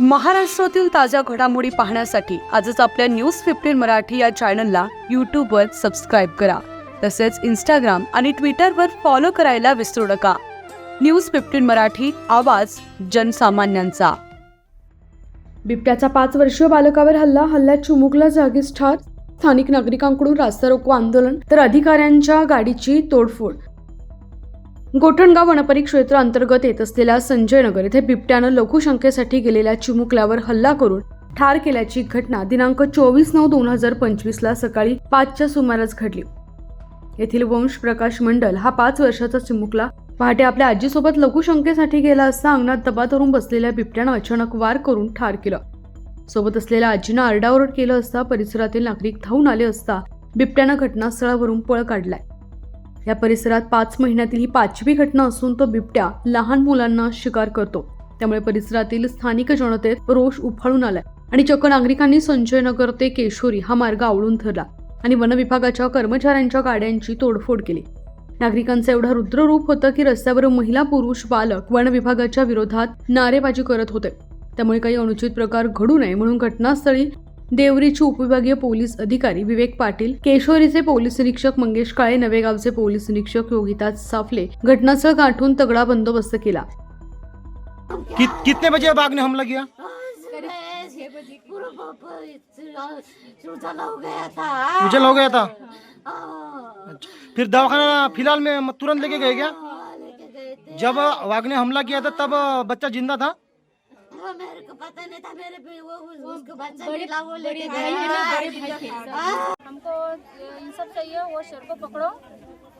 महाराष्ट्रातील ताज्या घडामोडी पाहण्यासाठी आजच आपल्या न्यूज फिफ्टीन मराठी या चॅनलला यूट्यूबवर सबस्क्राईब करा. तसेच इंस्टाग्राम आणि ट्विटरवर फॉलो करायला विसरू नका. न्यूज फिफ्टीन मराठी आवाज जनसामान्यांचा. बिबट्याचा पाच वर्षीय बालकावर हल्ला हल्ल्यात चिमुकला जागीच ठार. स्थानिक नागरिकांकडून रास्ता रोको आंदोलन तर अधिकाऱ्यांच्या गाडीची तोडफोड. गोठणगाव वनपरिक्षेत्र अंतर्गत येत असलेल्या संजय नगर येथे बिबट्यानं लघुशंकेसाठी गेलेल्या चिमुकल्यावर हल्ला करून ठार केल्याची घटना दिनांक चोवीस नऊ दोन हजार पंचवीस ला सकाळी पाचच्या सुमारास घडली. येथील वंश प्रकाश मंडल हा पाच वर्षाचा चिमुकला पहाटे आपल्या आजीसोबत लघुशंकेसाठी गेला असता अंगणात दबा धरून बसलेल्या बिबट्यानं अचानक वार करून ठार केलं. सोबत असलेल्या आजीनं आरडाओरड केलं असता परिसरातील नागरिक धावून आले असता बिबट्यानं घटनास्थळावरून पळ काढलाय. या परिसरात पाच महिन्यातील ही पाचवी घटना असून तो बिबट्या लहान मुलांना शिकार करतो. त्यामुळे परिसरातील स्थानिक जनतेत रोष उफाळून आलाय आणि चक्क नागरिकांनी संजय नगर ते केशोरी हा मार्ग आवळून धरला आणि वन विभागाच्या कर्मचाऱ्यांच्या गाड्यांची तोडफोड केली. नागरिकांचं एवढं रुद्ररूप होतं की रस्त्यावर महिला पुरुष बालक वन विभागाच्या विरोधात नारेबाजी करत होते. त्यामुळे काही अनुचित प्रकार घडू नये म्हणून घटनास्थळी देवरीचे उपविभागीय पोलीस अधिकारी विवेक पाटील केशोरीचे पोलीस निरीक्षक मंगेश काळे नवेगावचे पोलीस निरीक्षक योगिताज साफले घटनास्थळ गाठून तगडा बंदोबस्त केला. कि, कितने बजे बाघ ने हमला किया? पूरा उजाला हो गया था। उजल गया था फिर दवाखाना फिलहाल में तुरंत लेके गए क्या? जब वाघ ने हमला किया था तब बच्चा जिंदा था? वो मेरे को पता नहीं था मेरे भी वो उसको बच्चा मिला वो लेके हाँ, हमको इन सब चाहिए वो शेर को पकड़ो।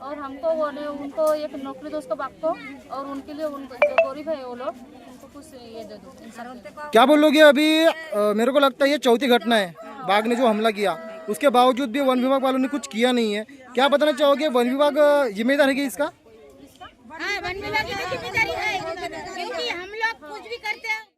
और हमको वो ने उनको एक नौकरी दो उसको बाप को और उनके लिए उनको जो गरीब है वो लोग उनको कुछ ये दे दो। क्या बोलोगे अभी? मेरे को लगता है ये चौथी घटना है। बाघ ने जो हमला किया उसके बावजूद भी वन विभाग वालों ने कुछ किया नहीं है। क्या बताना चाहोगे? वन विभाग जिम्मेदार है कि इसका? हाँ वन विभाग की ज़िम्मेदारी है। क्योंकि हम लोग कुछ भी करते हैं।